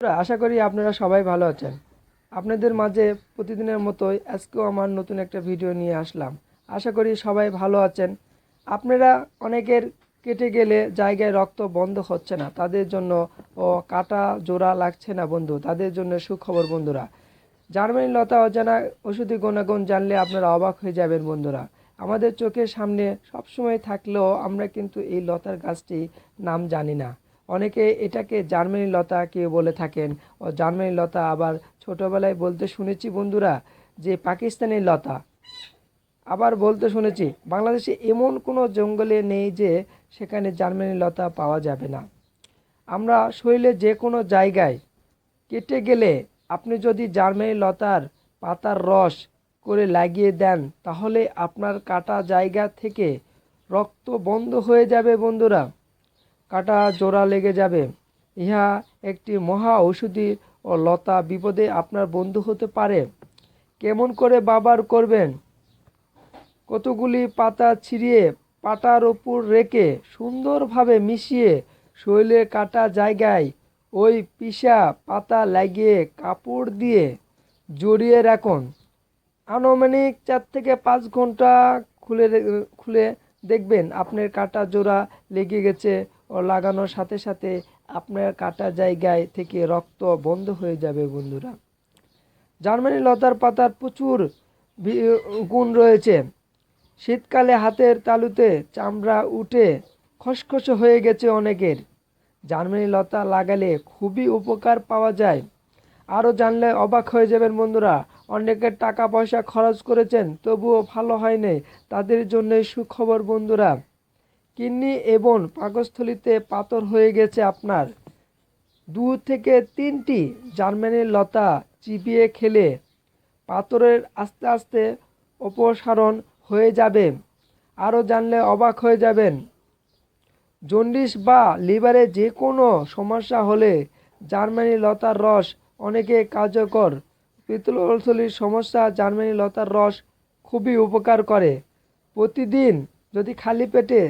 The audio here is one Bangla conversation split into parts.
আশা করি আপনারা সবাই ভালো আছেন। আপনাদের মাঝে প্রতিদিনের মতোই আজকেও আমার নতুন একটা ভিডিও নিয়ে আসলাম। আশা করি সবাই ভালো আছেন। আপনারা অনেকের কেটে গেলে জায়গায় রক্ত বন্ধ হচ্ছে না। তাদের জন্য ও কাটা জোড়া লাগছে না বন্ধু। তাদের জন্য সুখবর বন্ধুরা। জার্মানি লতা অজানা ওষুধি গুণাগুণ জানলে আপনারা অবাক হয়ে যাবেন বন্ধুরা। আমাদের চোখের সামনে সবসময় থাকলেও আমরা কিন্তু এই লতার গাছটি নাম জানি না। অনেকে এটাকে জার্মানি লতা কেউ বলে থাকেন। ও জার্মানি লতা আবার ছোটবেলায় বলতে শুনেছি বন্ধুরা যে পাকিস্তানি লতা। আবার বলতে শুনেছি, বাংলাদেশে এমন কোনো জঙ্গলে নেই যে সেখানে জার্মানি লতা পাওয়া যাবে না। আমরা শরীরে যে কোনো জায়গায় কেটে গেলে আপনি যদি জার্মানি লতার পাতার রস করে লাগিয়ে দেন, তাহলে আপনার কাটা জায়গা থেকে রক্ত বন্ধ হয়ে যাবে বন্ধুরা। কাটা জোড়া লেগে যাবে। ইহা একটি মহা ঔষধি ও লতা বিপদে আপনার বন্ধু হতে পারে। কেমন করে বাবার করবেন? কতগুলি পাতা ছিঁড়িয়ে পাতার ওপর রেখে সুন্দরভাবে মিশিয়ে শরীরের কাটা জায়গায় ওই পিসা পাতা লাগিয়ে কাপড় দিয়ে জড়িয়ে রাখুন। আনুমানিক চার থেকে পাঁচ ঘণ্টা খুলে খুলে দেখবেন আপনার কাটা জোড়া লেগে গেছে লাগানোর সাথে সাথে আপনার কাটা জায়গায় থেকে রক্ত বন্ধ হয়ে যাবে বন্ধুরা। জার্মানি লতার পাতার প্রচুর গুণ রয়েছে। শীতকালে হাতের তালুতে চামড়া উঠে খসখসে হয়ে গেছে অনেকের। জার্মানি লতা লাগালে খুবই উপকার পাওয়া যায়। আরও জানলে অবাক হয়ে যাবেন বন্ধুরা অনেকের টাকা পয়সা খরচ করেছেন, তবুও ভালো হয়নি। তাদের জন্য সুখবর বন্ধুরা। কিডনি এবং পাকস্থলিতে পাথর হয়ে গেছে আপনার। দু থেকে তিনটি জার্মানির লতা চিবিয়ে খেলে পাথরের আস্তে আস্তে অপসারণ হয়ে যাবে। আরও জানলে অবাক হয়ে যাবেন। জন্ডিস বা লিভারে যে কোনো সমস্যা হলে জার্মানি লতার রস অনেকে কার্যকর। পিত্তলথলির সমস্যা জার্মানি লতার রস খুবই উপকার করে। প্রতিদিন যদি খালি পেটে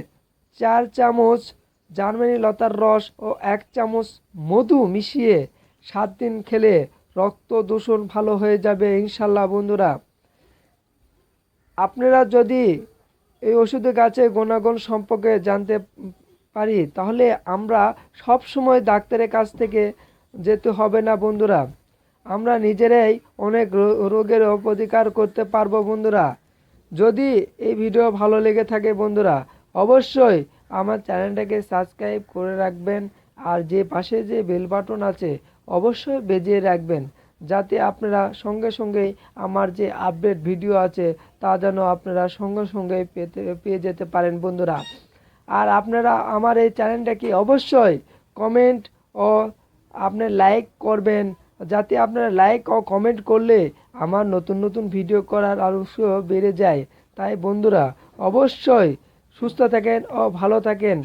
চার চামচ জার্মানি লতার রস ও এক চামচ মধু মিশিয়ে সাত দিন খেলে রক্ত দূষণ ভালো হয়ে যাবে, ইনশাল্লাহ বন্ধুরা। আপনারা যদি এই ওষুধের গাছের গুণাগুণ সম্পর্কে জানতে পারি, তাহলে আমরা সব সময় ডাক্তারের কাছ থেকে যেতে হবে না বন্ধুরা। আমরা নিজেরাই অনেক রোগের প্রতিকার করতে পারব বন্ধুরা। যদি এই ভিডিও ভালো লেগে থাকে বন্ধুরা অবশ্যই আমার চ্যানেলটাকে সাবস্ক্রাইব করে রাখবেন আর যে পাশে যে বেল বাটন আছে অবশ্যই বেজিয়ে রাখবেন যাতে আপনারা সঙ্গে সঙ্গেই আমার যে আপডেট ভিডিও আছে তা যেন আপনারা সঙ্গে সঙ্গে পেতে, পেয়ে যেতে পারেন বন্ধুরা। আর আপনারা আমার এই চ্যানেলটাকে অবশ্যই কমেন্ট ও আপনি লাইক করবেন, যাতে আপনারা লাইক ও কমেন্ট করলে আমার নতুন নতুন ভিডিও করার আরও বেড়ে যায়। তাই বন্ধুরা, অবশ্যই সুস্থ থাকেন ও ভালো থাকেন।